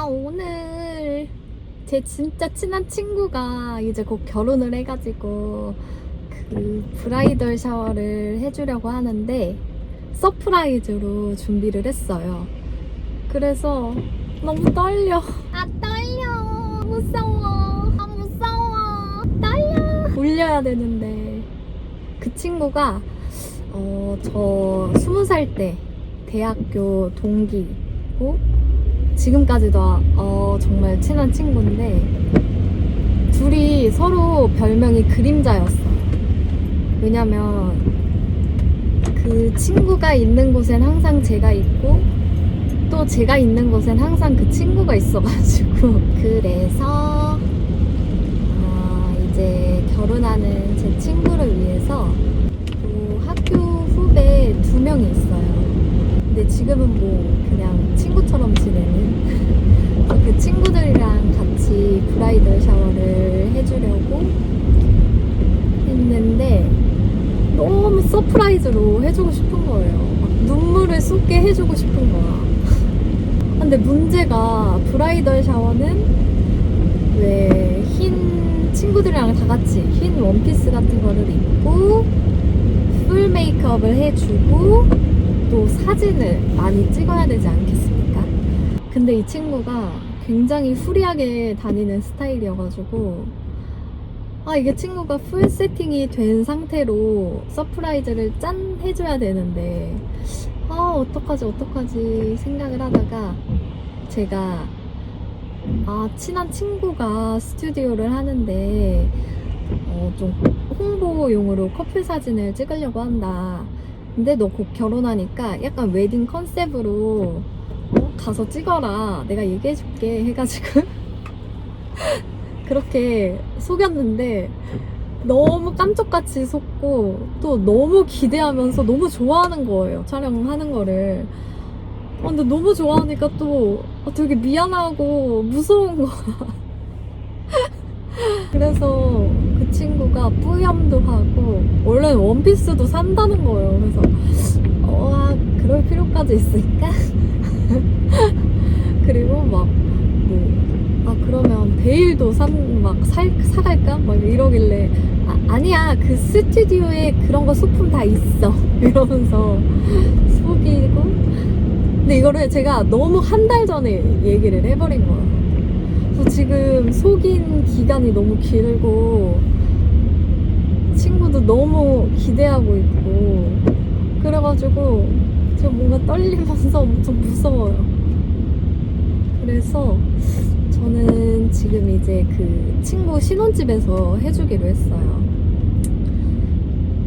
아 오늘 제 진짜 친한 친구가 이제 곧 결혼을 해가지고 그 브라이덜 샤워를 해주려고 하는데 서프라이즈로 준비를 했어요. 그래서 너무 떨려. 아 떨려. 무서워. 아 무서워. 떨려. 울려야 되는데 그 친구가 어 저 스무 살 때 대학교 동기고 지금까지도 어, 정말 친한 친구인데 둘이 서로 별명이 그림자였어. 왜냐면 그 친구가 있는 곳엔 항상 제가 있고 또 제가 있는 곳엔 항상 그 친구가 있어가지고 그래서 아, 이제 결혼하는 제 친구를 위해서 또 학교 후배 두 명이 있어요. 근데 지금은 뭐 그냥 친구처럼 지내는 그래서 그 친구들이랑 브라이덜 샤워를 해주려고 했는데 너무 서프라이즈로 해주고 싶은 거예요. 막 눈물을 쏟게 해주고 싶은 거야. 근데 문제가 브라이덜 샤워는 왜 흰 친구들이랑 다 같이 흰 원피스 같은 거를 입고 풀 메이크업을 해주고 또 사진을 많이 찍어야 되지 않겠습니까? 근데 이 친구가 굉장히 후리하게 다니는 스타일이어가지고 아 이게 친구가 풀 세팅이 된 상태로 서프라이즈를 짠 해줘야 되는데 아 어떡하지 어떡하지 생각을 하다가 제가 아 친한 친구가 스튜디오를 하는데 어, 좀 홍보용으로 커플 사진을 찍으려고 한다. 근데 너 곧 결혼하니까 약간 웨딩 컨셉으로 어, 가서 찍어라. 내가 얘기해줄게 해가지고 그렇게 속였는데 너무 깜짝같이 속고 또 너무 기대하면서 너무 좋아하는 거예요. 촬영하는 거를. 아, 근데 너무 좋아하니까 또 아, 되게 미안하고 무서운 거야. 그래서 그 친구가 뿌염도 하고 원래 원피스도 산다는 거예요. 그래서 어, 아, 그럴 필요까지 있을까? 그리고 막 뭐 아 그러면 베일도 산막 사갈까? 막 이러길래 아, 아니야 그 스튜디오에 그런 거 소품 다 있어 이러면서 속이고 근데 이거를 제가 너무 한 달 전에 얘기를 해버린 거예요. 그래서 지금 속인 기간이 너무 길고 친구도 너무 기대하고 있고 그래가지고 지금 뭔가 떨리면서 엄청 무서워요. 그래서 저는 지금 이제 그 친구 신혼집에서 해주기로 했어요.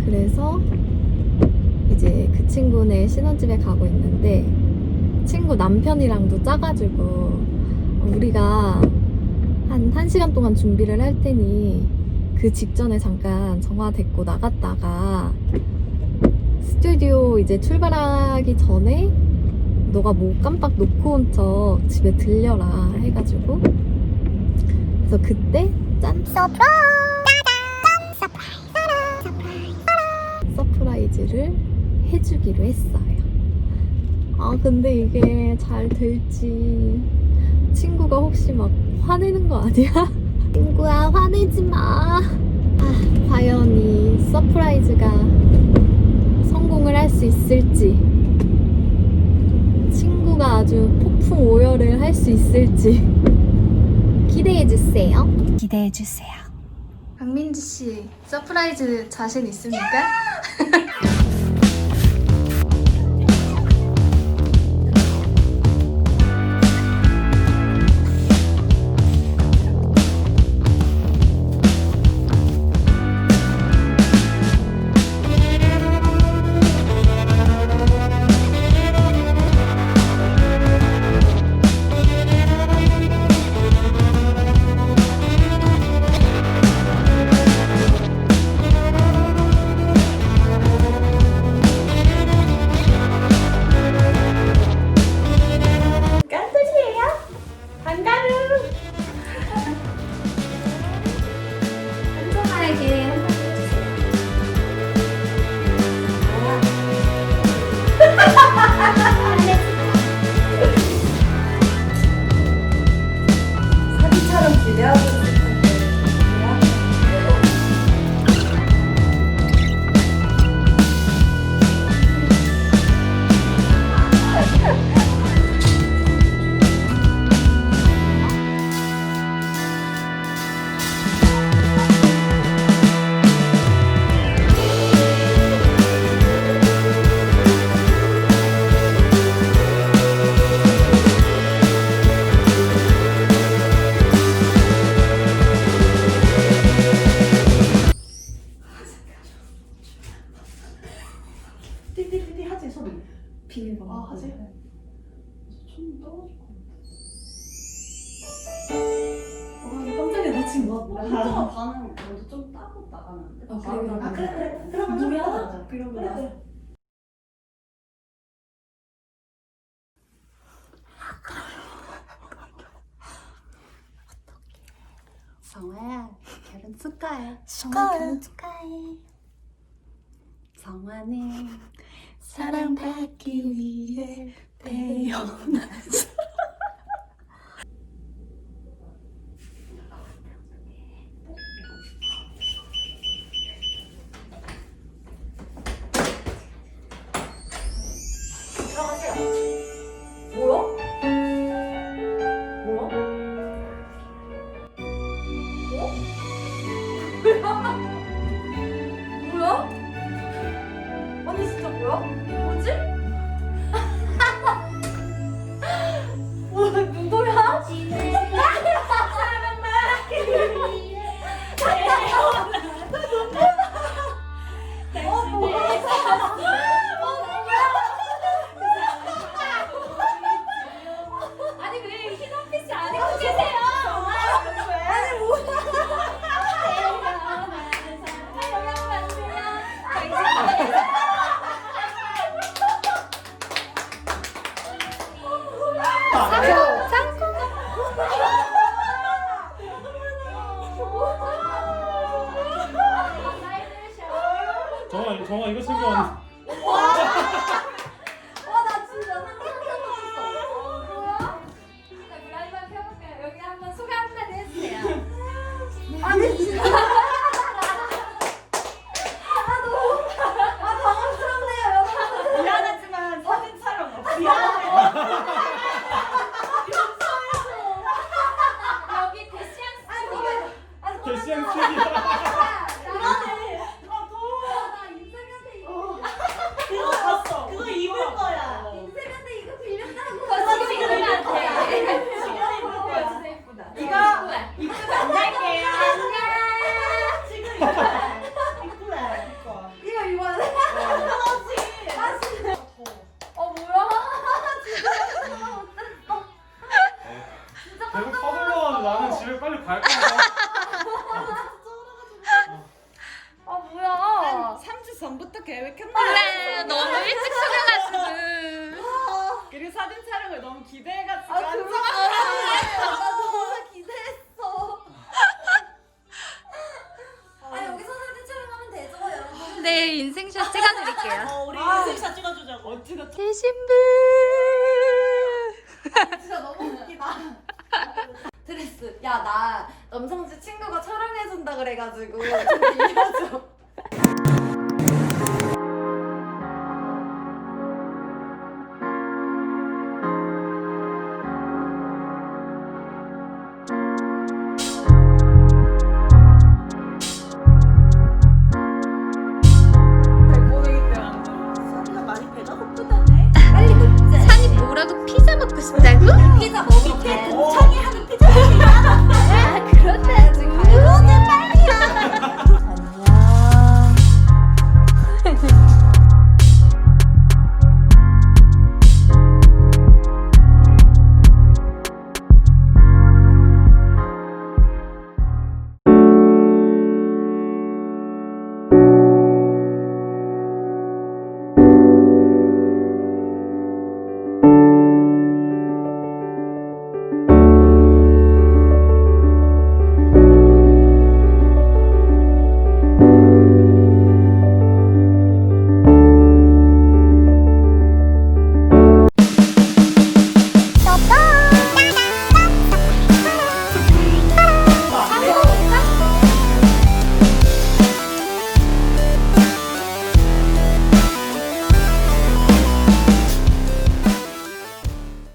그래서 이제 그 친구네 신혼집에 가고 있는데 친구 남편이랑도 짜가지고 우리가 한 1시간 동안 준비를 할 테니 그 직전에 잠깐 전화 데리고 나갔다가 스튜디오 이제 출발하기 전에 너가 뭐 깜빡 놓고 온 척 집에 들려라 해가지고 그래서 그때 짠 서프라이즈를 해주기로 했어요. 아 근데 이게 잘 될지 친구가 혹시 막 화내는 거 아니야? 친구야 화내지 마. 아 과연 이 서프라이즈가 할 수 있을지 친구가 아주 폭풍 오열을 할 수 있을지 기대해 주세요. 기대해 주세요. 박민지 씨 서프라이즈 자신 있습니까? 돼? 아, 그래, 그래. 아 그래 그래. 우리 좀 하자. 그러고 나서. 성화야 결혼 축하해. 축하해. 결혼 축하해. 성화는 사랑받기 위해 태어난 뭐 정아, 정아 이거 챙겨왔는데 와, 나 진짜 상상도 못했어. 어, 뭐야? 자, 라이브 한번 켜볼게요. 여기 한번 소개 한마디 해주세요. 아니, 진짜. 아, 너무, 아, 당황스럽네요, 여러분. 미안하지만 사진 촬영 없어. 미안해. 여기 대시양 스튜디오. 아, 대시양 저는 TV 그만해. 아 더워. 나 인생한테 이거, 그거 봤어. 그거 입을 거야. 인생한테 이거 빌렸다고. 저 지금 입으면 안 돼. 지금 입을 거야. 진짜 예쁘다. 이거 입고 안 날게요. 안녕. 지금 입고 입고 해. 입고. 이거 입어야 돼? 그렇지. 아, 진짜. 어, 뭐야? 진짜 계속 서둘러가지고 나는 집에 빨리 갈 거야 아, 뭐야? 3주 전부터 계획했나? 그래 너무 일찍 소개가지고 그리고 사진 촬영을 너무 기대해가지고. 아, 그러니까. 나 너무 기대했어. 아, 여기서 사진 촬영하면 되죠, 여러분? 네 인생샷 찍어드릴게요 어, 우리 인생샷 찍어주자고. 어찌가 대신부 진짜 너무 웃기다. 드레스. 야, 나 남성지 친구가 촬영해준다 그래가지고 좀 빌려줘.